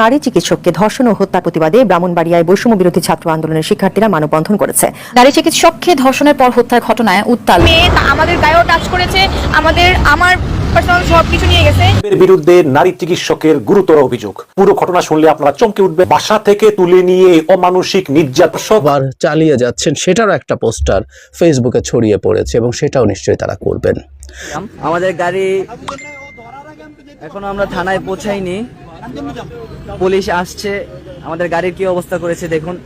নারী চিকিৎসককে ধর্ষণ ও হত্যার প্রতিবাদে ব্রাহ্মণবাড়িয়ায় বৈষম্য বিরোধী ছাত্র আন্দোলনের শিক্ষার্থীরা মানববন্ধন করেছে। নারী চিকিৎসককে ধর্ষণের পর হত্যার ঘটনায় উত্তাল। মেয়ে আমাদের গায়েও টাচ করেছে আমাদের আমার পার্সোনাল সব কিছু নিয়ে গেছে। এর বিরুদ্ধে নারী চিকিৎসকের গুরুতর অভিযোগ। পুরো ঘটনা শুনলে আপনারা চমকে উঠবে বাসা থেকে তুলে নিয়ে অমানসিক নির্যাতন। আবার চালিয়ে যাচ্ছেন সেটারও একটা পোস্টার ফেসবুকে ছড়িয়ে পড়েছে এবং সেটাও নিশ্চয়ই তারা করবেন। আমাদের গাড়ি এখনও আমরা থানায় পৌঁছাইনি। পুলিশ আসছে আমাদের গাড়ির কি অবস্থা করেছে দেখুন।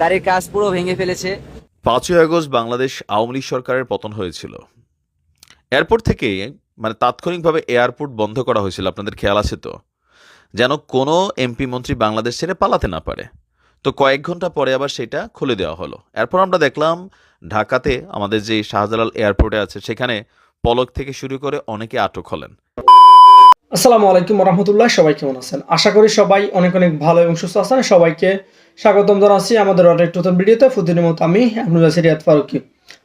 গাড়ির কাজ পুরো ভেঙে ফেলেছে। পাঁচই আগস্ট বাংলাদেশ আওয়ামী লীগ সরকারের পতন হয়েছিল। এয়ারপোর্ট থেকে মানে তাৎক্ষণিকভাবে এয়ারপোর্ট বন্ধ করা হয়েছিল আপনাদের খেয়াল আছে তো? যেন কোনো এমপি মন্ত্রী বাংলাদেশ ছেড়ে পালাতে না পারে। তো কয়েক ঘণ্টা পরে আবার সেটা খুলে দেওয়া হলো। এরপর আমরা দেখলাম ঢাকাতে আমাদের যে শাহজালাল এয়ারপোর্টে আছে, সেখানে পলক থেকে শুরু করে অনেকে আটক হলেন। আসসালামু আলাইকুম রহমতুল্লাহ সবাই কেমন আছেন? আশা করি সবাই অনেক অনেক ভালো এবং সুস্থ আছেন। সবাইকে স্বাগতম জানাচ্ছি আমাদের অনেক নতুন ভিডিওতে। প্রতিদিনের মতো আমি আপনার রিয়াদ ফারুকি।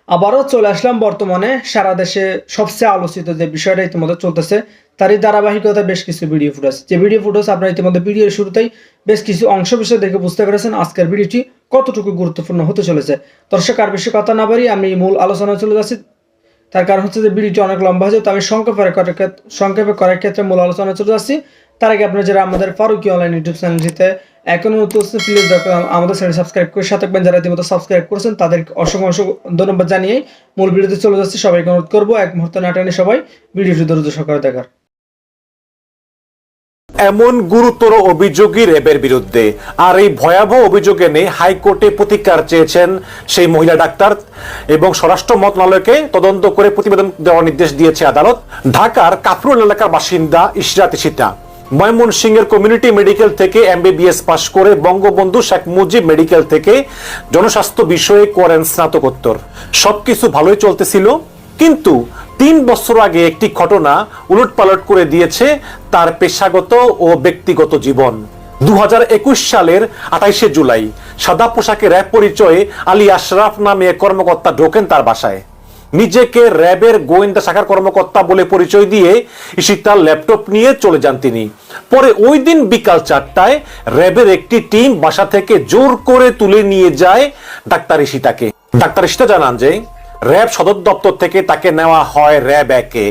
আবারও চলে আসলাম বর্তমানে সারা দেশে সবচেয়ে আলোচিত যে বিষয়টা ইতিমধ্যে চলতেছে, তারই ধারাবাহিকতা বেশ কিছু ভিডিও ফুটেজ যে ভিডিও ফুটেজ আপনারা ইতিমধ্যে ভিডিওর শুরুতেই বেশ কিছু অংশ বিষয় দেখে বুঝতে পেরেছেন আজকের ভিডিওটি কতটুকু গুরুত্বপূর্ণ হতে চলেছে। দর্শক, আর বেশি কথা না বাড়ি আমি মূল আলোচনায় চলে যাচ্ছি। তার কারণ হচ্ছে যে ভিডিওটি অনেক লম্বা হয়েছে তো আমি সংক্ষেপে সংক্ষেপে করার ক্ষেত্রে মূল আলোচনা চলে যাচ্ছি। তার আগে আপনারা যারা আমাদের ফারুকি অনলাইন ইউটিউব চ্যানেলটিতে এখনও নতুন হচ্ছে প্লিজ আমাদের চ্যানেল সাবস্ক্রাইব করে সাথে থাকবেন। যারা ইতিমধ্যে সাবস্ক্রাইব করেছেন তাদের অসংখ্য অসংখ্য ধন্যবাদ জানিয়ে মূল ভিডিওতে চলে যাচ্ছি। সবাইকে অনুরোধ করব, এক মুহূর্ত না টেনে সবাই ভিডিওটি দ্রুত সকালে দেখার। এমন গুরুতর অভিযোগই র্যাবের বিরুদ্ধে। আর এই ভয়াবহ অভিযোগ এনে হাইকোর্টে প্রতিকার চেয়েছেন সেই মহিলা ডাক্তার এবং স্বরাষ্ট্র মন্ত্রণালয়কে তদন্ত করে প্রতিবেদন দেওয়ার নির্দেশ দিয়েছে আদালত। ঢাকার কাফরুল এলাকার বাসিন্দা ইশরাত ইশিতা। ময়মনসিংহের কমিউনিটি মেডিকেল থেকে এমবিবিএস পাশ করে বঙ্গবন্ধু শেখ মুজিব মেডিকেল থেকে জনস্বাস্থ্য বিষয়ে করেন স্নাতকোত্তর। সবকিছু ভালোই চলতেছিল, কিন্তু তিন বছর আগে একটি ঘটনা উলটপালট করে দিয়েছে তার পেশাগত ও ব্যক্তিগত জীবন। দু হাজার একুশ সালের আঠাইশে জুলাই সাদা পোশাকে র্যাব পরিচয়ে আলী আশরাফ নামে কর্মকর্তা ঢোকেন তার বাসায়। নিজেকে র্যাবের গোয়েন্দা শাখার কর্মকর্তা বলে পরিচয় দিয়ে ইশিতার ল্যাপটপ নিয়ে চলে যান তিনি। পরে ওই দিন বিকাল চারটায় র্যাবের একটি টিম বাসা থেকে জোর করে তুলে নিয়ে যায় ডাক্তার ইশিতাকে। ডাক্তার ইশিতা জানান যে, র্যাব সদর দপ্তর থেকে তাকে নেওয়া হয় র্যাব একে।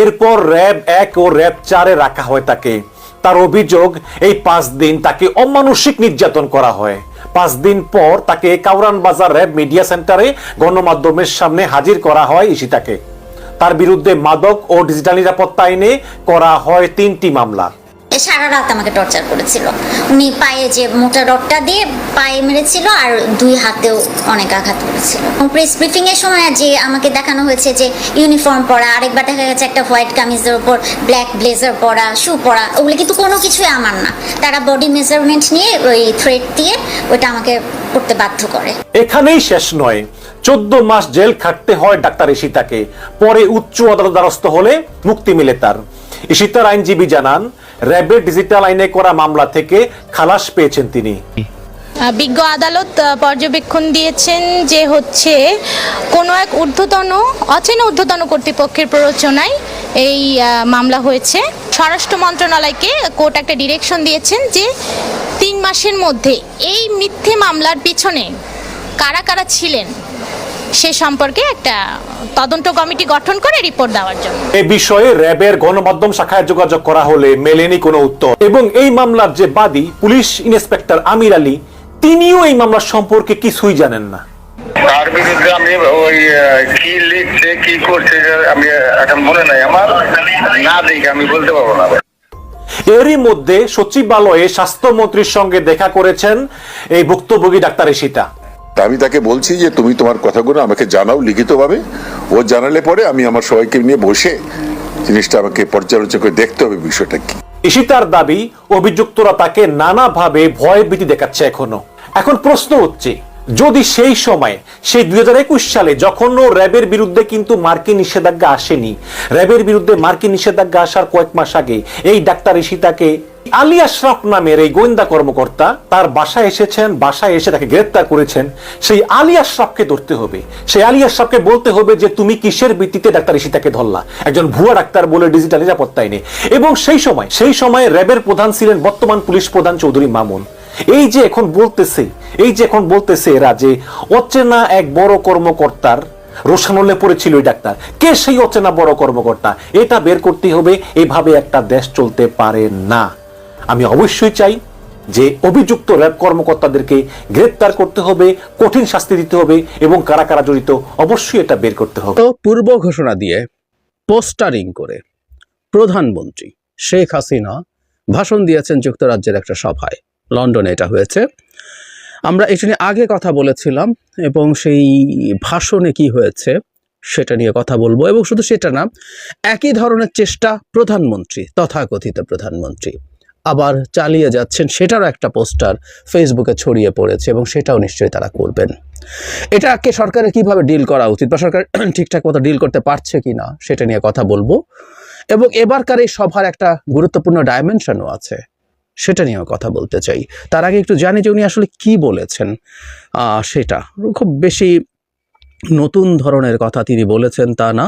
এরপর র্যাব এক ও র্যাব চারে রাখা হয় তাকে। তার অভিযোগ, এই পাঁচ দিন তাকে অমানসিক নির্যাতন করা হয়। পাঁচ দিন পর তাকে কাউরান বাজার র্যাব মিডিয়া সেন্টারে গণমাধ্যমের সামনে হাজির করা হয় ইশিতাকে। তার বিরুদ্ধে মাদক ও ডিজিটাল নিরাপত্তা আইনে করা হয় তিনটি মামলা। সারা রাত আমাকে টর্চার করেছিল। উনি পায়ে যে মোটা রডটা দিয়ে পায়ে মেরেছিল আর দুই হাতেও অনেক আঘাত করেছিল। প্রেস ব্রিফিং এর সময় যে আমাকে দেখানো হয়েছে যে ইউনিফর্ম পরা, আরেকবার দেখা গেছে একটা হোয়াইট কামিজের উপর ব্ল্যাক ব্লেজার পরা শু পরা, ওগুলো কিন্তু কোনো কিছুই আমার না। তারা বডি মেজারমেন্ট নিয়ে ওই থ্রেড দিয়ে ওটা আমাকে করতে বাধ্য করে। এখানেই শেষ নয়। চোদ্দ মাস জেল খাটতে হয় ডাক্তার ইশিতাকে পরে উচ্চ আদালত দ্বারস্থ হলে মুক্তি মিলে তার। ইশিতার আইনজীবী জানান র্যাবের ডিজিটাল আইনে করা মামলা থেকে খালাস পেয়েছেন তিনি। বিজ্ঞ আদালত পর্যবেক্ষণ দিয়েছেন যে হচ্ছে কোনো এক ঊর্ধ্বতন, অচেনা ঊর্ধ্বতন কর্তৃপক্ষের প্ররোচনায় এই মামলা হয়েছে। স্বরাষ্ট্র মন্ত্রণালয়কে কোর্ট একটা ডিরেকশন দিয়েছেন যে তিন মাসের মধ্যে এই মিথ্যে মামলার পিছনে কারা কারা ছিলেন? সে সম্পর্কে একটা তদন্ত কমিটি গঠন করে রিপোর্ট দেওয়ার জন্য। এ বিষয়ে র্যাবের গণমাধ্যম শাখায় যোগাযোগ করা হলে মেলেনি কোনো উত্তর। এবং এই মামলার যে বাদী পুলিশ ইন্সপেক্টর আমির আলী তিনিও এই মামলার সম্পর্কে কিছুই জানেন না। তার বিরুদ্ধে আমি ওই কি লিখছে কি করছে আমি এখন মনে নাই। আমার না দেখে আমি বলতে পারব না। এরই মধ্যে সচিবালয়ে স্বাস্থ্যমন্ত্রীর সঙ্গে দেখা করেছেন এই ভুক্তভোগী ডাক্তার ইশিতা আমি তাকে বলছি যে তুমি তোমার কথাগুলো আমাকে জানাও লিখিতভাবে। ও জানালে পরে আমি আমার সবাইকে নিয়ে বসে জিনিসটা আমাকে পর্যালোচনা করে দেখতে হবে বিষয়টা কি। ইশিতার দাবি, অভিযুক্তরা তাকে নানাভাবে ভয় ভীতি দেখাচ্ছে এখনও। এখন প্রশ্ন হচ্ছে, যদি সেই সময়, সেই দুই হাজার একুশ সালে যখনও র্যাবের বিরুদ্ধে কিন্তু মার্কিন নিষেধাজ্ঞা আসেনি, র্যাবের বিরুদ্ধে মার্কিন নিষেধাজ্ঞা আসার কয়েক মাস আগে এই ডাক্তার ইশিতাকে আলী আশরাফ নামের এই গোয়েন্দা কর্মকর্তা তার বাসায় এসেছেন, বাসায় এসে তাকে গ্রেপ্তার করেছেন। সেই আলী আশরাফকে ধরতে হবে। সেই আলী আশরাফকে বলতে হবে যে, তুমি কিসের ভিত্তিতে ডাক্তার ইশিতাকে ধরলা? একজন ভুয়া ডাক্তার বলে ডিজিটাল নিরাপত্তায় নেই। এবং সেই সময় সেই সময় র্যাবের প্রধান ছিলেন বর্তমান পুলিশ প্রধান চৌধুরী মামুন। এই যে এখন বলতেছে, এই যে এখন বলতেছে এরা যে, অচেনা এক বড় কর্মকর্তার রোশানলে পড়েছিল ওই ডাক্তার। কে সেই অচেনা বড় কর্মকর্তা? এটা বের করতে হবে। এভাবে একটা দেশ চলতে পারে না। আমি অবশ্যই চাই যে অভিযুক্ত র্যাব কর্মকর্তাদেরকে গ্রেপ্তার করতে হবে, কঠিন শাস্তি দিতে হবে এবং কারা কারা জড়িত অবশ্যই এটা বের করতে হবে। তো পূর্ব ঘোষণা দিয়ে পোস্টারিং করে প্রধানমন্ত্রী শেখ হাসিনা ভাষণ দিয়েছেন যুক্তরাজ্যের একটা সভায়। লন্ডনে এটা হয়েছে। আমরা এটা নিয়ে আগে কথা বলেছিলাম এবং সেই ভাষণে কি হয়েছে সেটা নিয়ে কথা বলব এবং শুধু সেটা না, একই ধরনের চেষ্টা প্রধানমন্ত্রী, তথাকথিত প্রধানমন্ত্রী আবার চালিয়ে যাচ্ছেন, সেটারও একটা পোস্টার ফেসবুকে ছড়িয়ে পড়েছে এবং সেটাও নিশ্চয়ই তারা করবেন। এটাকে সরকারের কীভাবে ডিল করা উচিত বা সরকার ঠিকঠাক মতো ডিল করতে পারছে কি না, সেটা নিয়ে কথা বলব। এবং এবারকার এই সভার একটা গুরুত্বপূর্ণ ডাইমেনশনও আছে, সেটা নিয়েও কথা বলতে চাই। তার আগে একটু জানি যে উনি আসলে কি বলেছেন সেটা। খুব বেশি নতুন ধরনের কথা তিনি বলেছেন তা না।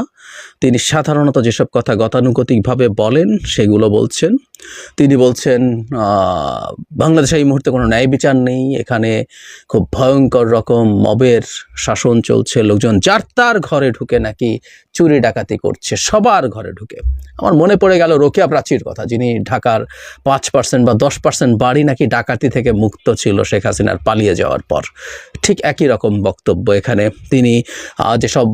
তিনি সাধারণত যেসব কথা গতানুগতিকভাবে বলেন, সেগুলো বলছেন। তিনি বলছেন বাংলাদেশে এই মুহূর্তে কোনো ন্যায় বিচার নেই, এখানে খুব ভয়ঙ্কর রকম মবের শাসন চলছে, লোকজন যার তার ঘরে ঢুকে নাকি চুরি ডাকাতি করছে, সবার ঘরে ঢুকে। আমার মনে পড়ে গেল রোকেয়া প্রাচীর কথা, যিনি ঢাকার পাঁচ পার্সেন্ট বা দশ পার্সেন্ট বাড়ি নাকি ডাকাতি থেকে মুক্ত ছিল, শেখ হাসিনার পালিয়ে যাওয়ার পর। ঠিক একই রকম বক্তব্য এখানে। তিনি যেসব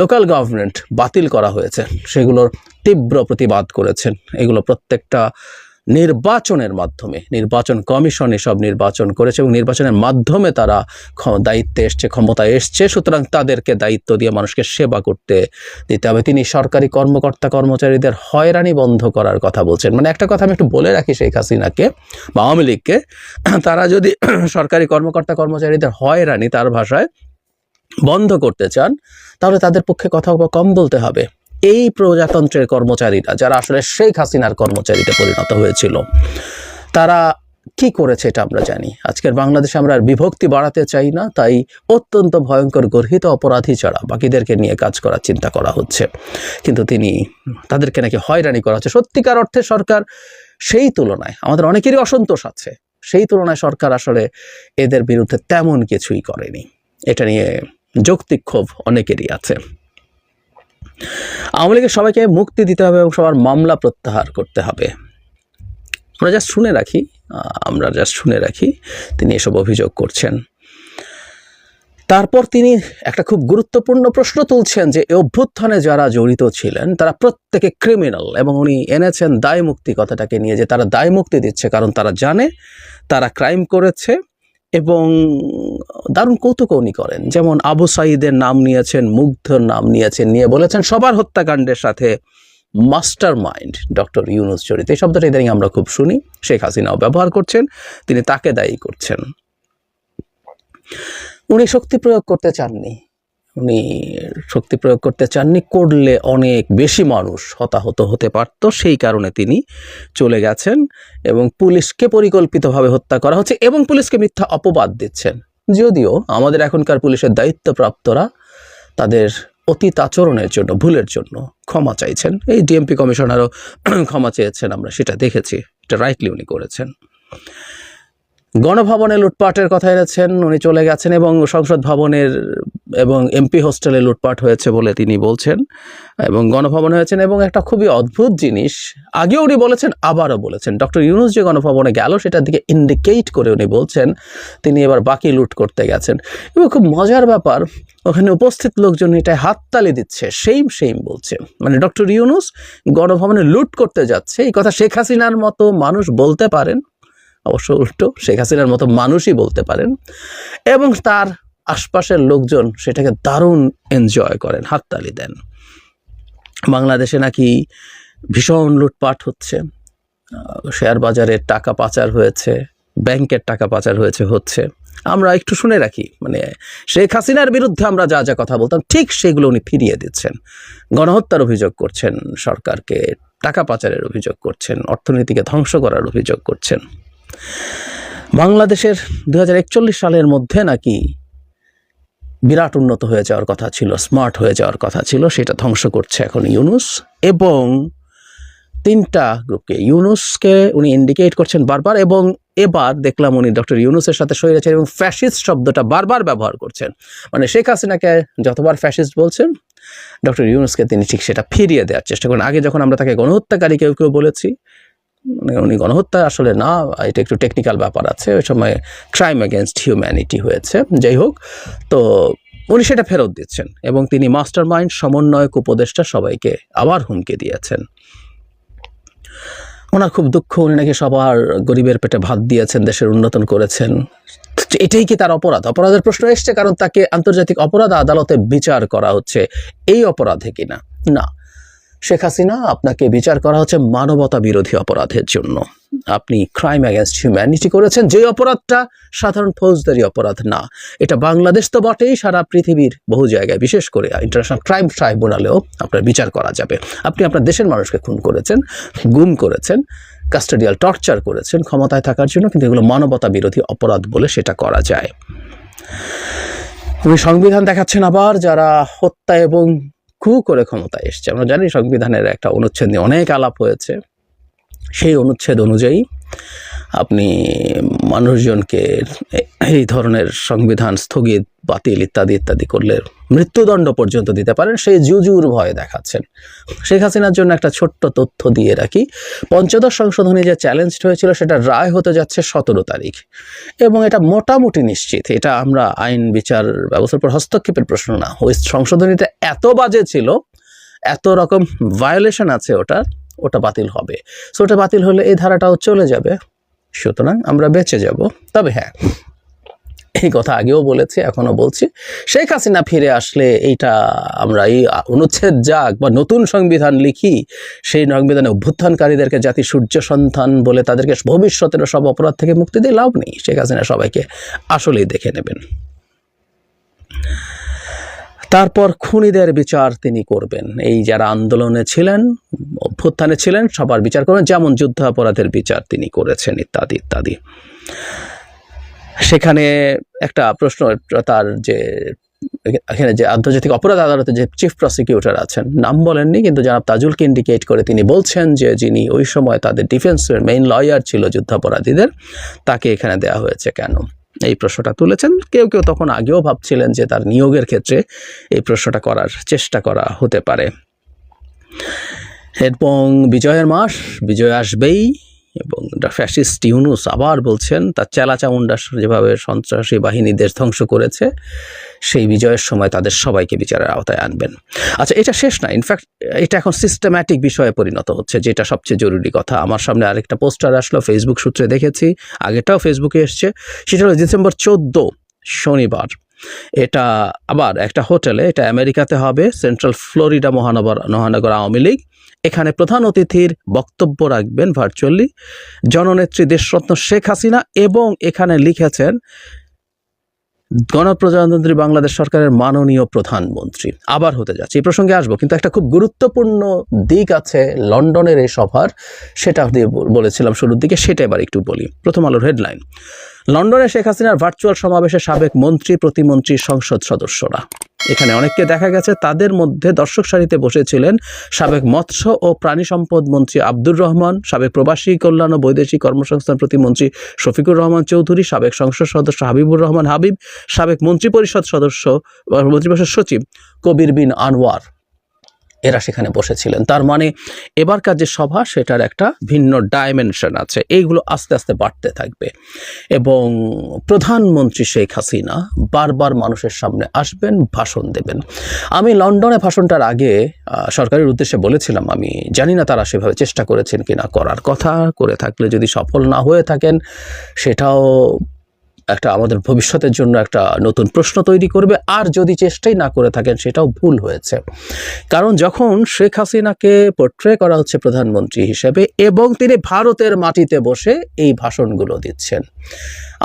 লোকাল গভর্নমেন্ট বাতিল করা হয়েছে। সেগুলোর তীব্র প্রতিবাদ করেছেন। এগুলো প্রত্যেকটা নির্বাচনের মাধ্যমে, নির্বাচন কমিশন এসব নির্বাচন করেছে এবং নির্বাচনের মাধ্যমে তারা দায়িত্বে এসছে, ক্ষমতায় এসছে। সুতরাং তাদেরকে দায়িত্ব দিয়ে মানুষকে সেবা করতে দিতে হবে। তিনি সরকারি কর্মকর্তা কর্মচারীদের হয়রানি বন্ধ করার কথা বলছেন। মানে একটা কথা আমি একটু বলে রাখি শেখ হাসিনাকে বা আওয়ামী লীগকে। তারা যদি সরকারি কর্মকর্তা কর্মচারীদের হয়রানি, তার ভাষায় বন্ধ করতে চান, তাহলে তাদের পক্ষে কথা কম বলতে হবে। এই প্রজাতন্ত্রের কর্মচারীরা, যারা আসলে শেখ হাসিনার কর্মচারীতে পরিণত হয়েছিল, তারা কি করেছে এটা আমরা জানি। আজকের বাংলাদেশে আমরা আর বিভক্তি বাড়াতে চাই না, তাই অত্যন্ত ভয়ঙ্কর, গর্হিত অপরাধী ছাড়া বাকিদেরকে নিয়ে কাজ করার চিন্তা করা হচ্ছে। কিন্তু তিনি তাদেরকে নাকি হয়রানি করা হচ্ছে। সত্যিকার অর্থে সরকার সেই তুলনায়, আমাদের অনেকেরই অসন্তোষ আছে, সেই তুলনায় সরকার আসলে এদের বিরুদ্ধে তেমন কিছুই করেনি। এটা নিয়ে যৌক্তিক ক্ষোভ অনেকেরই আছে। আওয়ামী লীগের সবাইকে মুক্তি দিতে হবে এবং সবার মামলা প্রত্যাহার করতে হবে। আমরা জাস্ট শুনে রাখি আমরা জাস্ট শুনে রাখি, তিনি এসব অভিযোগ করছেন। তারপর তিনি একটা খুব গুরুত্বপূর্ণ প্রশ্ন তুলছেন যে অভ্যুত্থানে যারা জড়িত ছিলেন, তারা প্রত্যেকে ক্রিমিনাল এবং উনি এনেছেন দায় মুক্তি কথাটাকে নিয়ে যে তারা দায় মুক্তি দিচ্ছে কারণ তারা জানে, তারা ক্রাইম করেছে এবং দারুণ কৌতুক উনি করেন। যেমন আবু সাইদের নাম নিয়েছেন, মুগ্ধর নাম নিয়েছেন, নিয়ে বলেছেন, সবার হত্যাকাণ্ডের সাথে মাস্টার মাইন্ড ডক্টর ইউনুস চরিত এই শব্দটা ইদানিং আমরা খুব শুনি। শেখ হাসিনাও ব্যবহার করছেন, তিনি তাকে দায়ী করছেন। উনি শক্তি প্রয়োগ করতে চাননি। উনি শক্তি প্রয়োগ করতে চাননি, করলে অনেক বেশি মানুষ হতাহত হতে পারত, সেই কারণে তিনি চলে গেছেন এবং পুলিশকে পরিকল্পিতভাবে হত্যা করা হচ্ছে এবং পুলিশকে মিথ্যা অপবাদ দিচ্ছেন। যদিও আমাদের এখনকার পুলিশের দায়িত্বপ্রাপ্তরা তাদের অতীত আচরণের জন্য, ভুলের জন্য ক্ষমা চাইছেন। এই ডিএমপি কমিশনারও ক্ষমা চেয়েছেন, আমরা সেটা দেখেছি, এটা রাইটলি উনি করেছেন। গণভবনে লুটপাটের কথা এনেছেন, উনি চলে গেছেন এবং সংসদ ভবনের এবং এমপি হোস্টেলে লুটপাট হয়েছে বলে তিনি বলছেন এবং গণভবন হয়েছেন এবং একটা খুবই অদ্ভুত জিনিস, আগেও উনি বলেছেন, আবারও বলেছেন। ডক্টর ইউনুস যে গণভবনে গেল, সেটার দিকে ইন্ডিকেট করে উনি বলছেন, তিনি এবার বাকি লুট করতে গেছেন। এবং খুব মজার ব্যাপার, ওখানে উপস্থিত লোকজন এটাই হাততালি দিচ্ছে সেইম সেইম বলছে। মানে ডক্টর ইউনুস গণভবনে লুট করতে যাচ্ছে, এই কথা শেখ হাসিনার মতো মানুষ বলতে পারেন অবশ্য উল্টো, শেখ হাসিনার মতো মানুষই বলতে পারেন। এবং তার আশপাশের লোকজন সেটাকে দারুণ এনজয় করেন, হাততালি দেন। বাংলাদেশে নাকি ভীষণ লুটপাট হচ্ছে। শেয়ার বাজারে টাকা পাচার হয়েছে, ব্যাংকের টাকা পাচার হয়েছে, হচ্ছে। আমরা একটু শুনে রাখি মানে শেখ হাসিনার বিরুদ্ধে আমরা যা যা কথা বলতাম, ঠিক সেগুলো উনি ফিরিয়ে দিচ্ছেন। গণহত্যার অভিযোগ করছেন সরকারকে, টাকা পাচারের অভিযোগ করছেন, অর্থনীতিকে ধ্বংস করার অভিযোগ করছেন। বাংলাদেশের দু হাজার একচল্লিশ সালের মধ্যে নাকি বিরাট উন্নত হয়ে যাওয়ার কথা ছিল স্মার্ট হয়ে যাওয়ার কথা ছিল, সেটা ধ্বংস করছে এখন ইউনুস এবং তিনটা গ্রুপকে, ইউনুসকে উনি ইন্ডিকেট করছেন বারবার এবং এবার দেখলাম উনি ডক্টর ইউনুসের সাথে সহিয়েছেন এবং ফ্যাসিস্ট শব্দটা বারবার ব্যবহার করছেন। মানে শেখ হাসিনাকে যতবার ফ্যাসিস্ট বলছেন, ডক্টর ইউনুসকে তিনি ঠিক সেটা ফিরিয়ে দেওয়ার চেষ্টা করেন। আগে যখন আমরা তাকে গণহত্যাকারী কেউ কেউ বলেছি উনি গণহত্যা আসলে না, এটা একটু টেকনিক্যাল ব্যাপার আছে। ওই সময় ক্রাইম অ্যাগেনস্ট হিউম্যানিটি হয়েছে, যাই হোক। তো উনি সেটা ফেরত দিচ্ছেন এবং তিনি মাস্টার মাইন্ড সমন্বয়ক, উপদেষ্টা সবাইকে আবার হুমকি দিয়েছেন। ওনার খুব দুঃখ, উনি নাকি সবার গরিবের পেটে ভাত দিয়েছেন, দেশের উন্নতন করেছেন। এটাই কি তার অপরাধ? অপরাধের প্রশ্ন এসছে কারণ তাকে আন্তর্জাতিক অপরাধ আদালতে বিচার করা হচ্ছে। এই অপরাধে কিনা না। শেখ হাসিনা, আপনাকে বিচার করা হচ্ছে মানবতা বিরোধী অপরাধের জন্য। আপনি ক্রাইম অ্যাগেনস্ট হিউম্যানিটি করেছেন যে অপরাধটা সাধারণ ফৌজদারি অপরাধ না। এটা বাংলাদেশ তো বটেই, সারা পৃথিবীর বহু জায়গায়, বিশেষ করে ইন্টারন্যাশনাল ক্রাইম ট্রাইব্যুনালেও আপনার বিচার করা যাবে। আপনি আপনার দেশের মানুষকে খুন করেছেন, গুম করেছেন কাস্টাডিয়াল টর্চার করেছেন, ক্ষমতায় থাকার জন্য, কিন্তু এগুলো মানবতা বিরোধী অপরাধ বলে সেটা করা যায়। উনি সংবিধান দেখাচ্ছেন আবার, যারা হত্যা এবং কু করে ক্ষমতায় এসছে। আমরা জানি সংবিধানের একটা অনুচ্ছেদ নিয়ে অনেক আলাপ হয়েছে। সেই অনুচ্ছেদ অনুযায়ী আপনি মানুষজনকে এই ধরনের সংবিধান স্থগিত, বাতিল ইত্যাদি ইত্যাদি করলে মৃত্যুদণ্ড পর্যন্ত দিতে পারেন। সেই জুজুর ভয় দেখাচ্ছেন। শেখ হাসিনার জন্য একটা ছোট্ট তথ্য দিয়ে রাখি। পঞ্চদশ সংশোধনী যে চ্যালেঞ্জড হয়েছিল, সেটা রায় হতে যাচ্ছে সতেরো তারিখ। এবং এটা মোটামুটি নিশ্চিত। এটা আমরা আইন, বিচার ব্যবস্থার উপর হস্তক্ষেপের প্রশ্ন না। ওই সংশোধনীটা এত বাজে ছিল, এত রকম ভায়োলেশন আছে ওটার। ওটা বাতিল হবে। সো ওটা বাতিল হলে এই ধারাটাও চলে যাবে। সুতরাং আমরা বেঁচে যাব। তবে হ্যাঁ এই কথা আগেও বলেছি, এখনও বলছি। শেখ হাসিনা ফিরে আসলে এইটা আমরা এই অনুচ্ছেদ যাক বা নতুন সংবিধান লিখি, সেই সংবিধানে অভ্যুত্থানকারীদেরকে জাতি সূর্য সন্তান বলে তাদেরকে ভবিষ্যতের সব অপরাধ থেকে মুক্তি দিয়ে লাভ নেই। শেখ হাসিনা সবাইকে আসলেই দেখে নেবেন। তারপর খুনিদের বিচার তিনি করবেন। এই যারা আন্দোলনে ছিলেন, অভ্যুত্থানে ছিলেন, সবার বিচার করবেন, যেমন যুদ্ধাপরাধের বিচার তিনি করেছেন, ইত্যাদি ইত্যাদি। সেখানে একটা প্রশ্ন, তার যে, এখানে যে আন্তর্জাতিক অপরাধ আদালতে যে চিফ প্রসিকিউটর আছেন, নাম বলেননি, কিন্তু জনাব তাজুলকে ইন্ডিকেট করে তিনি বলছেন যে, যিনি ওই সময় তাদের ডিফেন্সের মেইন লয়ার ছিল যুদ্ধাপরাধীদের, তাকে এখানে দেওয়া হয়েছে কেন? এই প্রশ্নটা তুলেছেন। কেউ কেউ তখন আগেও ভাবছিলেন যে তার নিয়োগের ক্ষেত্রে এই প্রশ্নটা করার চেষ্টা করা হতে পারে। এবং বিজয়ের মাস, বিজয় আসবেই। এবং ফ্যাসিস্ট ইউনুস আবার বলছেন তার চেলা চামুন্ডা যেভাবে সন্ত্রাসী বাহিনী দেশ ধ্বংস করেছে, সেই বিজয়ের সময় তাদের সবাইকে বিচারের আওতায় আনবেন। আচ্ছা এটা শেষ না। ইনফ্যাক্ট এটা এখন সিস্টেম্যাটিক বিষয়ে পরিণত হচ্ছে, যেটা সবচেয়ে জরুরি কথা। আমার সামনে আরেকটা পোস্টার আসলো ফেসবুক সূত্রে দেখেছি আগেটাও ফেসবুকে এসছে। সেটা হলো ডিসেম্বর চোদ্দ, শনিবার। এটা আবার একটা হোটেলে, এটা আমেরিকাতে হবে সেন্ট্রাল ফ্লোরিডা মহানগর মহানগর আওয়ামী লীগ। এখানে প্রধান অতিথির বক্তব্য রাখবেন ভার্চুয়ালি জননেত্রী দেশরত্ন শেখ হাসিনা এবং এখানে লিখেছেন, গণপ্রজাতন্ত্রী বাংলাদেশ সরকারের মাননীয় প্রধানমন্ত্রী। আবার হতে যাচ্ছে, এই প্রসঙ্গে আসব, কিন্তু একটা খুব গুরুত্বপূর্ণ দিক আছে লন্ডনের এই সভার, সেটা দিয়ে বলেছিলাম শুরুর দিকে, সেটা এবার একটু বলি। প্রথম আলোর হেডলাইন লন্ডনে শেখ হাসিনার ভার্চুয়াল সমাবেশে সাবেক মন্ত্রী, প্রতিমন্ত্রী, সংসদ সদস্যরা। এখানে অনেককে দেখা গেছে, তাদের মধ্যে দর্শক সারিতে বসেছিলেন সাবেক মৎস্য ও প্রাণী সম্পদ মন্ত্রী আব্দুর রহমান, সাবেক প্রবাসী কল্যাণ ও বৈদেশিক কর্মসংস্থান প্রতিমন্ত্রী শফিকুর রহমান চৌধুরী, সাবেক সংসদ সদস্য হাবিবুর রহমান হাবিব, সাবেক মন্ত্রিপরিষদ সদস্য, মন্ত্রিপরিষদ সচিব কবির বিন আনোয়ার। এরা সেখানে বসেছিলেন। তার মানে এবারকার যে সভা, সেটার একটা ভিন্ন ডাইমেনশন আছে। এইগুলো আস্তে আস্তে বাড়তে থাকবে। এবং প্রধানমন্ত্রী শেখ হাসিনা বারবার মানুষের সামনে আসবেন, ভাষণ দেবেন। আমি লন্ডনে ভাষণটার আগে সরকারের উদ্দেশ্যে বলেছিলাম, আমি জানি না তারা সেভাবে চেষ্টা করেছেন কিনা, করার কথা, করে থাকলে যদি সফল না হয়ে থাকেন, সেটাও একটা আমাদের ভবিষ্যতের জন্য একটা নতুন প্রশ্ন তৈরি করবে, আর যদি চেষ্টাই না করে থাকেন সেটাও ভুল হয়েছে। কারণ যখন শেখ হাসিনাকে পোট্রে করা হচ্ছে প্রধানমন্ত্রী হিসেবে, এবং তিনি ভারতের মাটিতে বসে এই ভাষণগুলো দিচ্ছেন,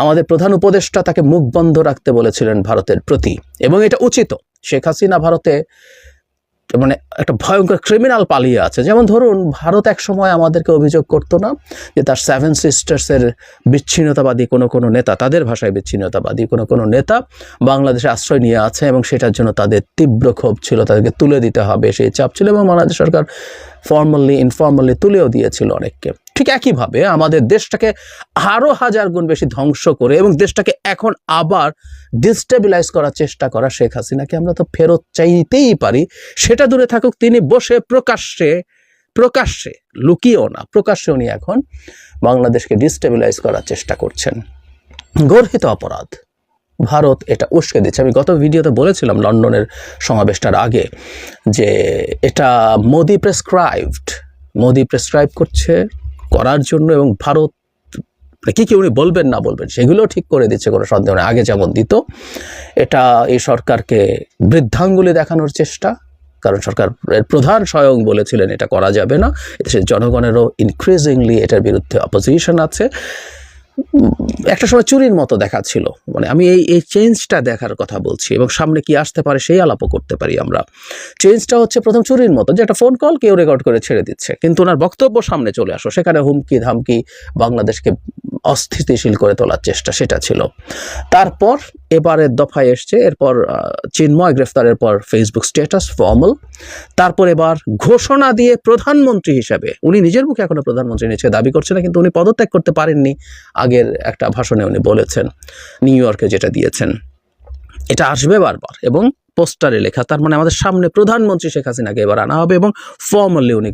আমাদের প্রধান উপদেষ্টা তাকে মুখ বন্ধ রাখতে বলেছিলেন ভারতের প্রতি, এবং এটা উচিত। শেখ হাসিনা ভারতে মানে একটা ভয়ঙ্কর ক্রিমিনাল পালিয়ে আছে। যেমন ধরুন, ভারত এক সময় আমাদেরকে অভিযোগ করতো না যে তার সেভেন সিস্টার্সের বিচ্ছিন্নতাবাদী কোনো কোনো নেতা, তাদের ভাষায় বিচ্ছিন্নতাবাদী কোনো কোনো নেতা বাংলাদেশে আশ্রয় নিয়ে আছে এবং সেটার জন্য তাদের তীব্র ক্ষোভ ছিল, তাদেরকে তুলে দিতে হবে। সেই চাপ ছিল এবং বাংলাদেশ সরকার ফর্মালি ইনফর্মালি তুলেও দিয়েছিল অনেককে। ঠিক একইভাবে আমাদের দেশটাকে আরও হাজার গুণ বেশি ধ্বংস করে এবং দেশটাকে এখন আবার ডিস্টেবিলাইজ করার চেষ্টা করা শেখ হাসিনাকে আমরা তো ফেরত চাইতেই পারি। সেটা দূরে থাকুক, তিনি বসে প্রকাশ্যে প্রকাশ্যে, লুকিয়েও না প্রকাশ্যে উনি এখন বাংলাদেশকে ডিস্টেবিলাইজ করার চেষ্টা করছেন। গর্হিত অপরাধ। ভারত এটা উস্কে দিচ্ছে। আমি গত ভিডিওতে বলেছিলাম লন্ডনের সমাবেশটার আগে যে এটা মোদি প্রেসক্রাইবড মোদি প্রেসক্রাইব করছে করার জন্য এবং ভারত মানে কি কি উনি বলবেন না বলবেন, সেগুলো ঠিক করে দিচ্ছে, কোনো সন্দেহ নেই। আগে যেমন দিত, এটা এই সরকারকে বৃদ্ধাঙ্গুলি দেখানোর চেষ্টা, কারণ সরকার প্রধান স্বয়ং বলেছিলেন এটা করা যাবে না। দেশের জনগণেরও ইনক্রিজিংলি এটার বিরুদ্ধে অপোজিশন আছে। একটা সময় চুরির মতো দেখাচ্ছিল মানে আমি এই এই চেঞ্জটা দেখার কথা বলছি এবং সামনে কি আসতে পারে সেই আলাপও করতে পারি আমরা। চেঞ্জটা হচ্ছে প্রথম চুরির মতো যে একটা ফোন কল কেউ রেকর্ড করে ছেড়ে দিচ্ছে। কিন্তু ওনার বক্তব্য সামনে চলে আসো সেখানে হুমকি ধামকি বাংলাদেশকে অস্থিতিশীল করে তোলার চেষ্টা সেটা ছিল। তারপর এবারের দফায় এসছে, এরপর চিন্ময় গ্রেফতারের পর ফেসবুক স্ট্যাটাস ফর্মাল তারপর এবার ঘোষণা দিয়ে প্রধানমন্ত্রী হিসেবে, উনি নিজের মুখে এখনও প্রধানমন্ত্রী নিচ্ছে দাবি করছে না, কিন্তু উনি পদত্যাগ করতে পারেননি। আগের একটা ভাষণে উনি বলেছেন, নিউ ইয়র্কে যেটা দিয়েছেন। এটা আসবে বারবার এবং পোস্টারে লেখা, তার মানে আমাদের সামনে প্রধানমন্ত্রী শেখ হাসিনাকে এবার আনা হবে এবং ফর্মালি উনি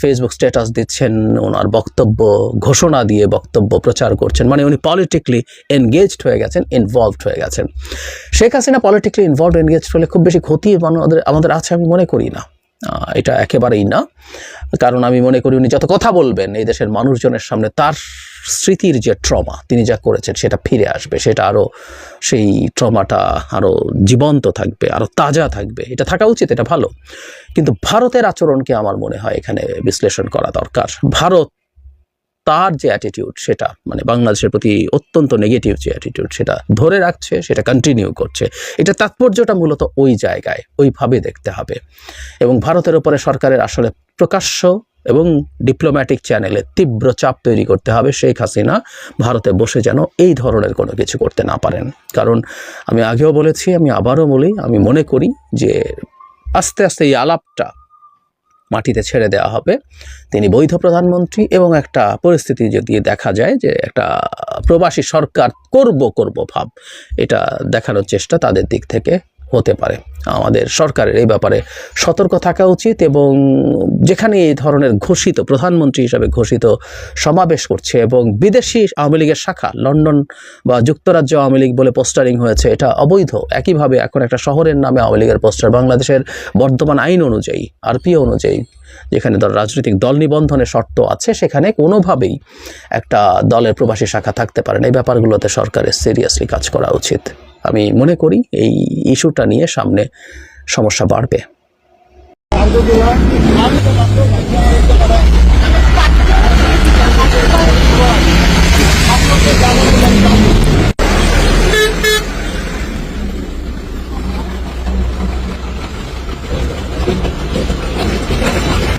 ফেসবুক স্ট্যাটাস দিচ্ছেন, ওনার বক্তব্য, ঘোষণা দিয়ে বক্তব্য প্রচার করছেন মানে উনি পলিটিক্যালি এনগেজড হয়ে গেছেন ইনভলভড হয়ে গেছেন। Sheikh Hasina politically involve engaged হলে খুব বেশি ক্ষতি আমাদের আমাদের আছে আমি মনে করি না। এটা একেবারেই না। কারণ আমি মনে করি উনি যত কথা বলবেন, এই দেশের মানুষজনের সামনে তার স্মৃতির যে ট্রমা, তিনি যা করেছেন সেটা ফিরে আসবে। সেটা আরও সেই ট্রমাটা আরও জীবন্ত থাকবে আরও তাজা থাকবে। এটা থাকা উচিত, এটা ভালো। কিন্তু ভারতের আচরণকে আমার মনে হয় এখানে বিশ্লেষণ করা দরকার। ভারত তার যে অ্যাটিটিউড সেটা মানে বাংলাদেশের প্রতি অত্যন্ত নেগেটিভ যে অ্যাটিটিউড সেটা ধরে রাখছে, সেটা কন্টিনিউ করছে। এটা তাৎপর্যটা মূলত ওই জায়গায়, ওইভাবে দেখতে হবে। এবং ভারতের উপরে সরকারের আসলে প্রকাশ্য এবং ডিপ্লোম্যাটিক চ্যানেলে তীব্র চাপ তৈরি করতে হবে। শেখ হাসিনা ভারতে বসে যেন এই ধরনের কোনো কিছু করতে না পারেন। কারণ আমি আগেও বলেছি, আমি আবারও বলি, আমি মনে করি যে আস্তে আস্তে এই আলাপটা মাটিতে ছেড়ে দেওয়া হবে। তিনি বৈধ প্রধানমন্ত্রী এবং একটা পরিস্থিতি যদি দেখা যায় যে একটা প্রবাসী সরকার করব করব ভাব, এটা দেখানোর চেষ্টা তাদের দিক থেকে। হতে পারে। আমাদের সরকারের এই ব্যাপারে সতর্ক থাকা উচিত এবং যেখানে এই ধরনের ঘোষিত, প্রধানমন্ত্রী হিসাবে ঘোষিত সমাবেশ করছে এবং বিদেশি আওয়ামী লীগের শাখা, লন্ডন বা যুক্তরাজ্য আওয়ামী লীগ বলে পোস্টারিং হয়েছে, এটা অবৈধ। একইভাবে এখন একটা শহরের নামে আওয়ামী লীগের পোস্টার বাংলাদেশের বর্তমান আইন অনুযায়ী আরপিও অনুযায়ী, যেখানে দল রাজনৈতিক দল নিবন্ধনের শর্ত আছে, সেখানে কোনোভাবেই একটা দলের প্রবাসী শাখা থাকতে পারে না। এই ব্যাপারগুলোতে সরকারের সিরিয়াসলি কাজ করা উচিত। আমি মনে করি এই ইস্যুটা নিয়ে সামনে সমস্যা বাড়বে।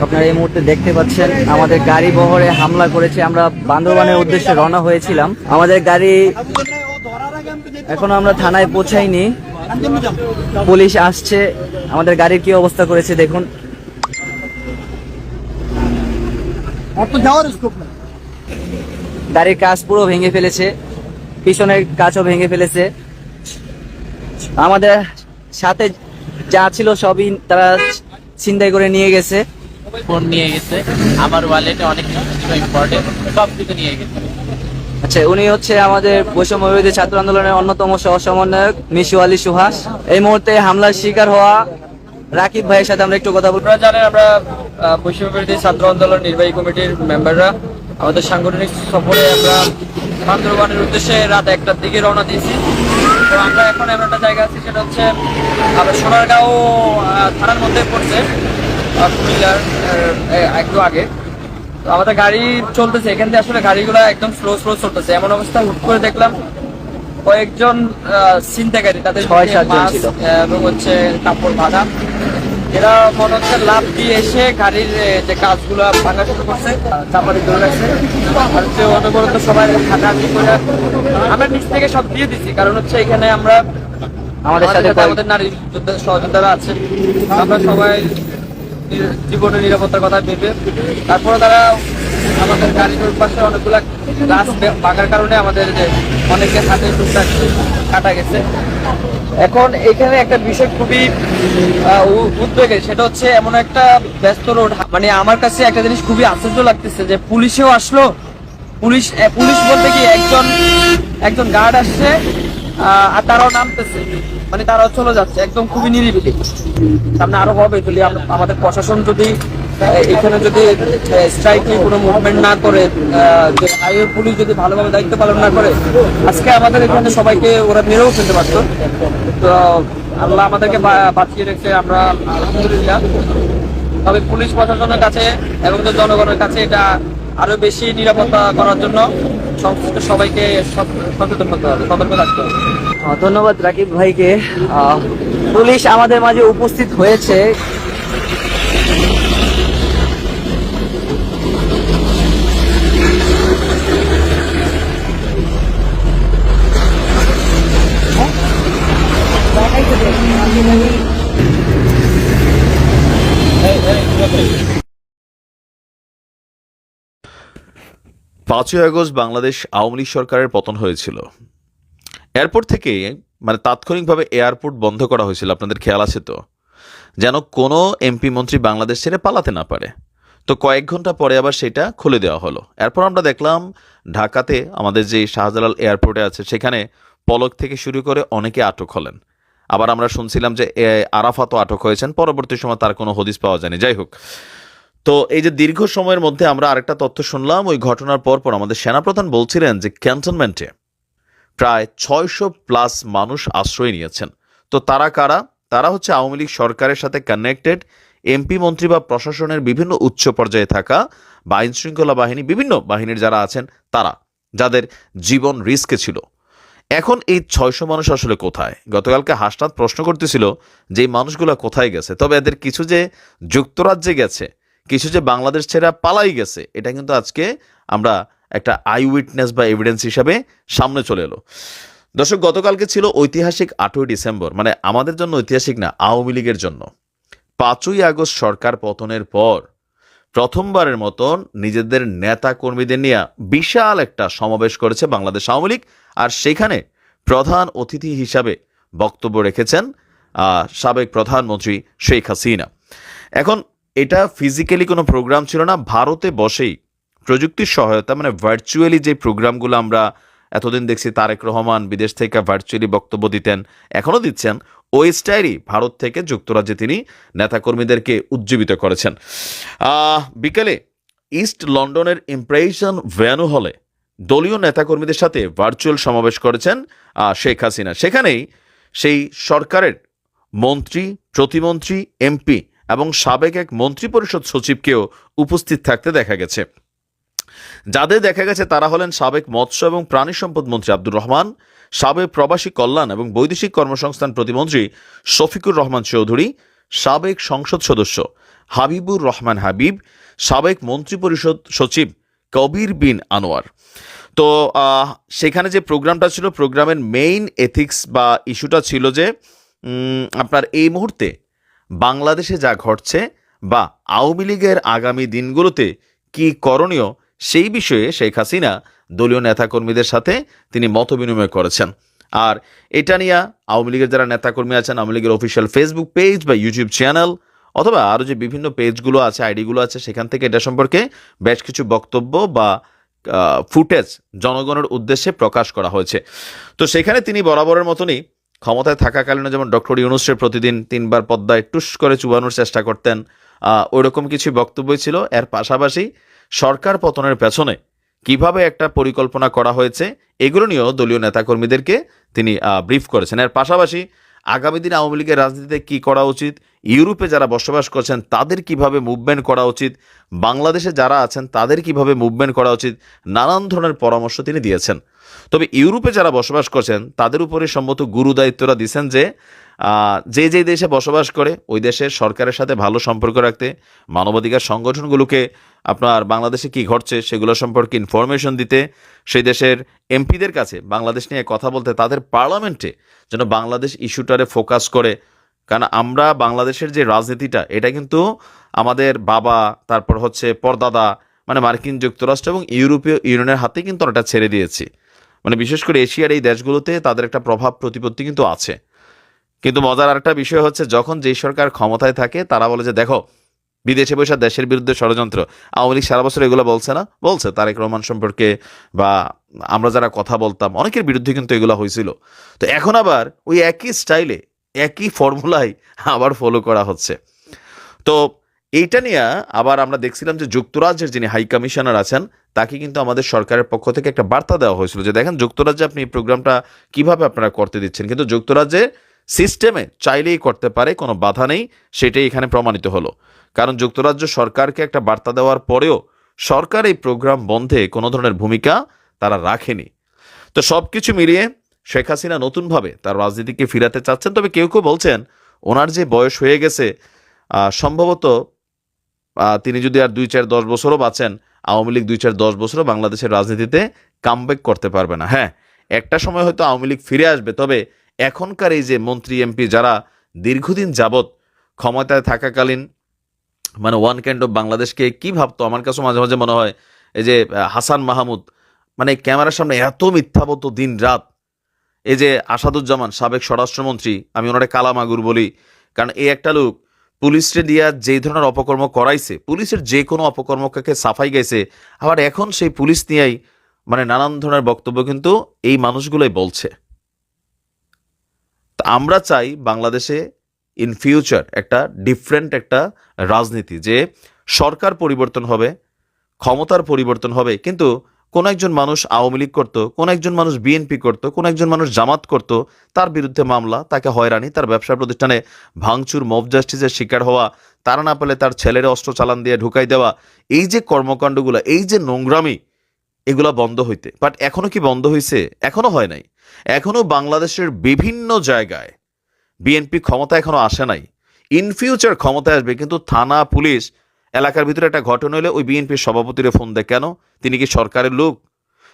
আপনারা এই মুহূর্তে দেখতে পাচ্ছেন, আমাদের গাড়ি বহরে হামলা করেছে। আমরা বান্দরবানের উদ্দেশ্যে রওনা হয়েছিলাম। আমাদের গাড়ি এখনও আমরা থানায় পৌঁছাইনি। পুলিশ আসছে। আমাদের গাড়ির কি অবস্থা করেছে দেখুন। গাড়ির কাজ পুরো ভেঙে ফেলেছে। পিছনের কাজও ভেঙে ফেলেছে। আমাদের সাথে যা ছিল সবই তারা ছিনতাই করে নিয়ে গেছে। ফোন নিয়ে গেছে। আমার ওয়ালেটে অনেক কিছু ইম্পর্টেন্ট সব কিছু নিয়ে গেছে। আচ্ছা উনি হচ্ছে আমাদের বৈষম্য বিরোধী ছাত্র আন্দোলনের অন্যতম সহ সমন্বয়ক, মিশু আলী সুহাস। এই মুহূর্তে হামলার শিকার হওয়া রাকিব ভাইয়ের সাথে আমরা একটু কথা বলব। জানেন, আমরা বৈষম্য বিরোধী ছাত্র আন্দোলন নির্বাহী কমিটির মেম্বাররা, আমাদের সাংগঠনিক সফরে আমরা বান্দরবানের উদ্দেশ্যে রাত একটার দিকে রওনা দিয়েছি। তো আমরা এখন এমন একটা জায়গা আছি, সেটা হচ্ছে আমরা সোনারগাঁও থানার মধ্যে পড়ছে কুমিল্লার একটু আগে। আমাদের গাড়ি চলতেছে এখান থেকে আসলে গাড়িগুলো একদম স্লো স্লো চলতেছে। এমন অবস্থা হুট করে দেখলাম কয়েকজন চিন্তাকারী তাদের ছয় সাতজন ছিল। এবং হচ্ছে কাপড় বাঁধা। এরা মনে হচ্ছে লাভ দিয়ে এসে গাড়ির যে কাজগুলো ভাঙা শুরু করছে চাপাতি ধরে রাখছে। আর হচ্ছে অনবরত সবাই হাঁটাহাঁটি করে। আমরা নিচ থেকে সব দিয়ে দিচ্ছি কারণ হচ্ছে এখানে আমরা আমাদের সাথে আমাদের নারী যোদ্ধা সহযোদ্ধারা আছে। আমরা সবাই জীবনের নিরাপত্তার কথা ভেবে। তারপরে তারা আমাদের গাড়ির পাশে অনেকগুলা গাছ বে- কারণে আমাদের যে অনেকের হাতে টুকটাক কাটা গেছে। এখন এখানে একটা বিষয় খুবই উদ্বেগের, সেটা হচ্ছে এমন একটা ব্যস্ত রোড। মানে আমার কাছে একটা জিনিস খুবই আশ্চর্য লাগতেছে যে পুলিশেও আসলো। পুলিশ পুলিশ বলতে কি একজন একজন গার্ড আসছে আর তারাও নামতেছে। মানে তারাও চলে যাচ্ছে, একদম খুবই নিরিবিলি। সামনে আরও হবে, যদি আমাদের প্রশাসন যদি এখানে যদি স্ট্রাইক কোনো মুভমেন্ট না করে হাইওয়ে পুলিশ যদি ভালোভাবে দায়িত্ব পালন না করে, আজকে আমাদের এখানে সবাইকে ওরা মেরেও ফেলতে পারতো। তো, আল্লাহ আমাদেরকে বাঁচিয়ে রেখে আমরা, আলহামদুলিল্লাহ। তবে পুলিশ প্রশাসনের কাছে এবং জনগণের কাছে এটা আরও বেশি নিরাপত্তা করার জন্য সংশ্লিষ্ট সবাইকে সচ- সচেতন হতে হবে, সতর্ক থাকতে হবে। ধন্যবাদ রাকিব ভাইকে। পুলিশ আমাদের মাঝে উপস্থিত হয়েছে। পাঁচই আগস্ট বাংলাদেশ আওয়ামী লীগ সরকারের পতন হয়েছিল। এয়ারপোর্ট থেকে মানে তাৎক্ষণিকভাবে এয়ারপোর্ট বন্ধ করা হয়েছিল, আপনাদের খেয়াল আছে তো? যেন কোনো এমপি মন্ত্রী বাংলাদেশ ছেড়ে পালাতে না পারে। তো কয়েক ঘণ্টা পরে আবার সেটা খুলে দেওয়া হলো। এরপর আমরা দেখলাম ঢাকাতে আমাদের যে শাহজালাল এয়ারপোর্টে আছে, সেখানে পলক থেকে শুরু করে অনেকে আটক হলেন। আবার আমরা শুনছিলাম যে আরাফাতও আটক হয়েছেন, পরবর্তী সময় তার কোনো হদিস পাওয়া যায়নি। যাই হোক তো এই যে দীর্ঘ সময়ের মধ্যে আমরা আরেকটা তথ্য শুনলাম, ওই ঘটনার পর পর আমাদের সেনাপ্রধান বলছিলেন যে ক্যান্টনমেন্টে প্রায় ছয়শো প্লাস মানুষ আশ্রয় নিয়েছেন। তো তারা কারা? তারা হচ্ছে আওয়ামী লীগ সরকারের সাথে কানেক্টেড এমপি মন্ত্রী বা প্রশাসনের বিভিন্ন উচ্চ পর্যায়ে থাকা বা আইন শৃঙ্খলা বাহিনী, বিভিন্ন বাহিনীর যারা আছেন, তারা, যাদের জীবন রিস্কে ছিল। এখন এই ছয়শো মানুষ আসলে কোথায়? গতকালকে হাসনাত প্রশ্ন করতেছিল যে এই মানুষগুলো কোথায় গেছে? তবে এদের কিছু যে যুক্তরাজ্যে গেছে কিছু যে বাংলাদেশ ছেড়ে পালাই গেছে, এটা কিন্তু আজকে আমরা একটা আই উইটনেস বা এভিডেন্স হিসাবে সামনে চলে এলো। দর্শক, গতকালকে ছিল ঐতিহাসিক আটই ডিসেম্বর মানে আমাদের জন্য ঐতিহাসিক না, আওয়ামী লীগের জন্য। পাঁচই আগস্ট সরকার পতনের পর প্রথমবারের মতন নিজেদের নেতা কর্মীদের নিয়ে বিশাল একটা সমাবেশ করেছে বাংলাদেশ আওয়ামী লীগ, আর সেখানে প্রধান অতিথি হিসাবে বক্তব্য রেখেছেন সাবেক প্রধানমন্ত্রী শেখ হাসিনা। এখন এটা ফিজিক্যালি কোনো প্রোগ্রাম ছিল না, ভারতে বসেই। প্রযুক্তির সহায়তা মানে ভার্চুয়ালি যে প্রোগ্রামগুলো আমরা এতদিন দেখছি, তারেক রহমান বিদেশ থেকে ভার্চুয়ালি বক্তব্য দিতেন, এখনও দিচ্ছেন, ওই স্টাইলই ভারত থেকে যুক্তরাজ্যে তিনি নেতাকর্মীদেরকে উজ্জীবিত করেছেন। বিকেলে ইস্ট লন্ডনের ইমপ্রেশন ভ্যানু হলে দলীয় নেতাকর্মীদের সাথে ভার্চুয়াল সমাবেশ করেছেন শেখ হাসিনা। সেখানেই সেই সরকারের মন্ত্রী, প্রতিমন্ত্রী, এমপি এবং সাবেক এক মন্ত্রী পরিষদ সচিবকেও উপস্থিত থাকতে দেখা গেছে। যাদের দেখা গেছে তারা হলেন সাবেক মৎস্য এবং প্রাণী সম্পদ মন্ত্রী আব্দুর রহমান, সাবেক প্রবাসী কল্যাণ এবং বৈদেশিক কর্মসংস্থান প্রতিমন্ত্রী শফিকুর রহমান চৌধুরী, সাবেক সংসদ সদস্য হাবিবুর রহমান হাবিব, সাবেক মন্ত্রী পরিষদ সচিব কবির বিন আনোয়ার। তো সেখানে যে প্রোগ্রামটা ছিল, প্রোগ্রামের মেইন এথিক্স বা ইস্যুটা ছিল যে আপনার এই মুহূর্তে বাংলাদেশে যা ঘটছে বা আওয়ামী লীগের আগামী দিনগুলোতে কি করণীয় সেই বিষয়ে শেখ হাসিনা দলীয় নেতাকর্মীদের সাথে তিনি মত বিনিময় করেছেন। আর এটা নিয়ে আওয়ামী লীগের যারা নেতাকর্মী আছেন, আওয়ামী লীগের অফিসিয়াল ফেসবুক পেজ বা ইউটিউব চ্যানেল অথবা আরও যে বিভিন্ন পেজগুলো আছে আইডিগুলো আছে, সেখান থেকে এটা সম্পর্কে বেশ কিছু বক্তব্য বা ফুটেজ জনগণের উদ্দেশ্যে প্রকাশ করা হয়েছে। তো সেখানে তিনি বরাবরের মতনই ক্ষমতায় থাকাকালীন যেমন ডক্টর ইউনুসের প্রতিদিন তিনবার পদ্মায় টুস করে চুবানোর চেষ্টা করতেন ওই রকম কিছু বক্তব্যই ছিল। এর পাশাপাশি সরকার পতনের পেছনে কীভাবে একটা পরিকল্পনা করা হয়েছে, এগুলো নিয়েও দলীয় নেতাকর্মীদেরকে তিনি ব্রিফ করেছেন। এর পাশাপাশি আগামী দিনে আওয়ামী লীগের রাজনীতিতে কী করা উচিত, ইউরোপে যারা বসবাস করছেন তাদের কীভাবে মুভমেন্ট করা উচিত, বাংলাদেশে যারা আছেন তাদের কীভাবে মুভমেন্ট করা উচিত, নানান ধরনের পরামর্শ তিনি দিয়েছেন। তবে ইউরোপে যারা বসবাস করছেন, তাদের উপরে সম্ভবত গুরু দায়িত্বরা দিচ্ছেন যে যে যে দেশে বসবাস করে, ওই দেশের সরকারের সাথে ভালো সম্পর্ক রাখতে, মানবাধিকার সংগঠনগুলোকে আপনার বাংলাদেশে কি ঘটছে সেগুলো সম্পর্কে ইনফরমেশন দিতে, সেই দেশের এমপিদের কাছে বাংলাদেশ নিয়ে কথা বলতে, তাদের পার্লামেন্টে যেন বাংলাদেশ ইস্যুটারে ফোকাস করে। কারণ আমরা বাংলাদেশের যে রাজনীতিটা, এটা কিন্তু আমাদের বাবা, তারপর হচ্ছে পরদাদা মানে মার্কিন যুক্তরাষ্ট্র এবং ইউরোপীয় ইউনিয়নের হাতে কিন্তু অনেকটা ছেড়ে দিয়েছি। মানে বিশেষ করে এশিয়ার এই দেশগুলোতে তাদের একটা প্রভাব প্রতিপত্তি কিন্তু আছে। কিন্তু মজার আরেকটা বিষয় হচ্ছে, যখন যেই সরকার ক্ষমতায় থাকে, তারা বলে যে, দেখো, বিদেশে বসে দেশের বিরুদ্ধে ষড়যন্ত্র। আওয়ামী লীগ সারা বছর এগুলো বলছে না। বলছে, তারেক রহমান সম্পর্কে বা আমরা যারা কথা বলতাম, অনেকের বিরুদ্ধে কিন্তু এগুলো হয়েছিল। তো এখন আবার ওই একই স্টাইলে, একই ফর্মুলাই আবার ফলো করা হচ্ছে। তো এইটা নিয়ে আবার আমরা দেখছিলাম যে যুক্তরাজ্যের যিনি হাই কমিশনার আছেন, তাকে কিন্তু আমাদের সরকারের পক্ষ থেকে একটা বার্তা দেওয়া হয়েছিল যে দেখেন, যুক্তরাজ্যে আপনি এই প্রোগ্রামটা কীভাবে আপনারা করতে দিচ্ছেন। কিন্তু যুক্তরাজ্যে সিস্টেমে চাইলেই করতে পারে, কোনো বাধা নেই, সেটাই এখানে প্রমাণিত হলো। কারণ যুক্তরাজ্য সরকারকে একটা বার্তা দেওয়ার পরেও সরকার এই প্রোগ্রাম বন্ধে কোনো ধরনের ভূমিকা তারা রাখেনি। তো সব কিছু মিলিয়ে শেখ হাসিনা নতুনভাবে তার রাজনীতিকে ফিরাতে চাচ্ছেন, তবে কেউ কেউ বলছেন, ওনার যে বয়স হয়ে গেছে সম্ভবত তিনি যদি আর দুই চার দশ বছরও বাঁচেন, আওয়ামী লীগ দুই চার দশ বছরও বাংলাদেশের রাজনীতিতে কামব্যাক করতে পারবে না। হ্যাঁ একটা সময় হয়তো আওয়ামী লীগ ফিরে আসবে, তবে এখনকার এই যে মন্ত্রী, এমপি যারা দীর্ঘদিন যাবৎ ক্ষমতায় থাকাকালীন মানে ওয়ান ক্যান্ড অফ বাংলাদেশকে কি ভাবতো? আমার কাছে মাঝে মাঝে মনে হয়, এই যে হাসান মাহমুদ মানে ক্যামেরার সামনে এত মিথ্যা বলতো দিন রাত। এই যে আসাদুজ্জামান, সাবেক স্বরাষ্ট্রমন্ত্রী, আমি ওনারে কালামাগুর বলি, কারণ এই একটা লোক পুলিশরে দিয়া যেই ধরনের অপকর্ম করাইছে, পুলিশের যে কোনো অপকর্মকে সাফাই গেছে আবার এখন সেই পুলিশ নিয়েই মানে নানান ধরনের বক্তব্য কিন্তু এই মানুষগুলোই বলছে। তা আমরা চাই বাংলাদেশে ইন ফিউচার একটা ডিফারেন্ট একটা রাজনীতি যে সরকার পরিবর্তন হবে, ক্ষমতার পরিবর্তন হবে, কিন্তু কোন একজন মানুষ আওয়ামী লীগ করতো, কোন একজন মানুষ বিএনপি করত, কোন একজন মানুষ জামাত করতো, তার বিরুদ্ধে মামলা, তাকে হয়রানি, তার ব্যবসা প্রতিষ্ঠানে ভাঙচুর মব জাস্টিসের শিকার হওয়া, তারা না পেলে তার ছেলের অস্ত্র চালান দিয়ে ঢুকাই দেওয়া, এই যে কর্মকাণ্ডগুলো, এই যে নোংরামি, এগুলা বন্ধ হইতে। বাট এখনও কি বন্ধ হয়েছে এখনও হয় নাই। এখনও বাংলাদেশের বিভিন্ন জায়গায় বিএনপি ক্ষমতা এখনও আসে নাই। ইন ফিউচার ক্ষমতায় আসবে, কিন্তু থানা, পুলিশ এলাকার ভিতরে একটা ঘটনা হলে, ওই বিএনপির সভাপতিরে ফোন দেয়, কেন? তিনি কি সরকারের লোক?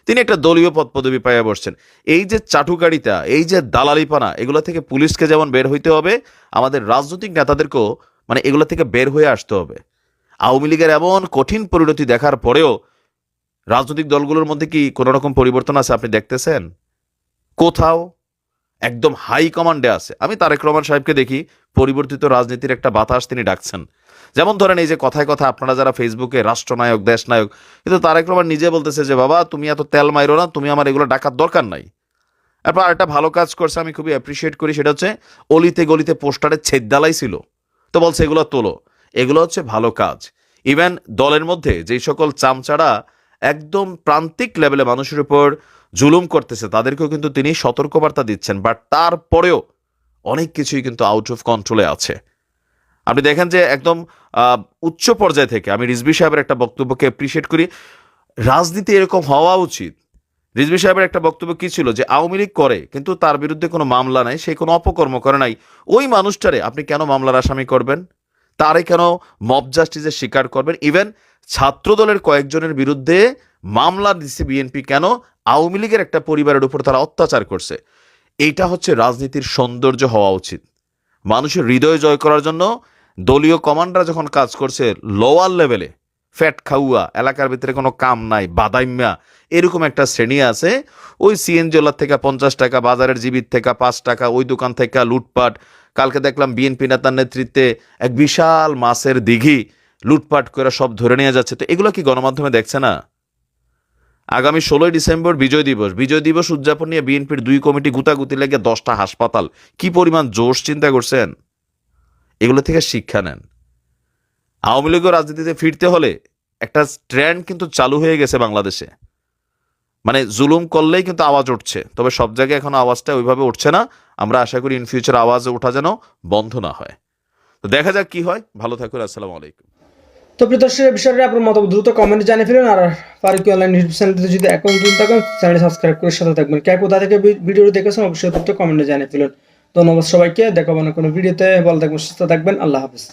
তিনি একটা দলীয় পদ পদবি পাইয়া বসছেন। এই যে চাটুকারিতা, এই যে দালালিপানা, এগুলো থেকে পুলিশকে যেমন বের হইতে হবে, আমাদের রাজনৈতিক নেতাদেরকেও মানে এগুলো থেকে বের হয়ে আসতে হবে। আওয়ামী লীগের এমন কঠিন পরিণতি দেখার পরেও রাজনৈতিক দলগুলোর মধ্যে কি কোনো রকম পরিবর্তন আছে আপনি দেখতেছেন? কোথাও একদম হাই কমান্ডে আছে। আমি তারেক রহমান সাহেবকে দেখি, পরিবর্তিত রাজনীতির একটা বাতাস তিনি ডাকছেন। যেমন ধরেন এই যে কথায় কথা আপনারা যারা ফেসবুকে রাষ্ট্রনায়ক, দেশনায়ক, কিন্তু তারেক রহমান নিজে বলতেছে যে, বাবা, তুমি এত তেল মাইরো না, তুমি আমার এগুলো ডাকার দরকার নাই। এরপর আরেকটা ভালো কাজ করছে, আমি খুবই অ্যাপ্রিসিয়েট করি, সেটা হচ্ছে অলিতে গলিতে পোস্টারে ছেদ দালাই ছিল। তো বলছে, এগুলো তোলো। এগুলো হচ্ছে ভালো কাজ। ইভেন দলের মধ্যে যেই সকল চামচাড়া একদম প্রান্তিক লেভেলে মানুষের উপর জুলুম করতেছে, তাদেরকেও কিন্তু তিনি সতর্কবার্তা দিচ্ছেন। বাট তারপরেও অনেক কিছুই কিন্তু আউট অফ কন্ট্রোলে আছে। আপনি দেখেন যে একদম উচ্চ পর্যায় থেকে আমি রিজবি সাহেবের একটা বক্তব্যকে অ্যাপ্রিসিয়েট করি। রাজনীতি এরকম হওয়া উচিত। রিজবি সাহেবের একটা বক্তব্য কি ছিল যে, আওয়ামী লীগ করে, কিন্তু তার বিরুদ্ধে কোনো মামলা নাই, সে কোনো অপকর্ম করে নাই। ওই মানুষটারে আপনি কেন মামলার আসামি করবেন? তারে কেন মব জাস্টিসের শিকার করবেন? ইভেন ছাত্রদলের কয়েকজনের বিরুদ্ধে মামলা দিচ্ছে বিএনপি কেন? আওয়ামী লীগের একটা পরিবারের উপর তারা অত্যাচার করছে। এইটা হচ্ছে রাজনীতির সৌন্দর্য হওয়া উচিত। মানুষের হৃদয় জয় করার জন্য দলীয় কমান্ডার যখন কাজ করছে লোয়ার লেভেলে ফ্যাট খাউয়া এলাকার ভিতরে কোনো কাম নাই, বাদাইম্যা, এরকম একটা শ্রেণি আছে। ওই সিএনজি ওলার থেকে পঞ্চাশ টাকা, বাজারের জীবিত থেকে পাঁচ টাকা, ওই দোকান থেকে লুটপাট। কালকে দেখলাম বিএনপি নেতার নেতৃত্বে এক বিশাল মাছের দিঘি লুটপাট করে সব ধরে নিয়ে যাচ্ছে। তো এগুলো কি গণমাধ্যমে দেখছে না? আগামী ষোলোই ডিসেম্বর বিজয় দিবস। বিজয় দিবস উদযাপন নিয়ে বিএনপির দুই কমিটি গুতাগুতি লেগে দশটা হাসপাতাল। কি পরিমাণ জোশ চিন্তা করছেন? এগুলো থেকে শিক্ষা নেন। আওয়ামী লীগের রাজনীতিতে ফিরতে হলে একটা ট্রেন্ড কিন্তু চালু হয়ে গেছে বাংলাদেশে। মানে জুলুম করলেই কিন্তু আওয়াজ উঠছে, তবে সব জায়গায় এখন আওয়াজটা ওইভাবে উঠছে না। আমরা আশা করি ইন ফিউচার আওয়াজ ওঠা যেন বন্ধ না হয়। তো দেখা যাক কি হয়। ভালো থাকুন, আসসালামু আলাইকুম। তো প্রিয় দর্শক এই বিষয়ে আপনার মতামত দ্রুত কমেন্টে জানিয়ে ফেলুন। আর ফারুকি অনলাইন ইউটিউব চ্যানেলটিতে যদি এখন থাকেন চ্যানেলটি সাবস্ক্রাইব করে সাথে থাকবেন। কে কোথা থেকে ভিডিওটি দেখেছেন, অবশ্যই দ্রুত কমেন্টে জানিয়ে ফেলুন। ধন্যবাদ সবাইকে দেখাবো না কোনো ভিডিওতে। ভালো থাকবেন সুস্থ থাকবেন আল্লাহ হাফিজ।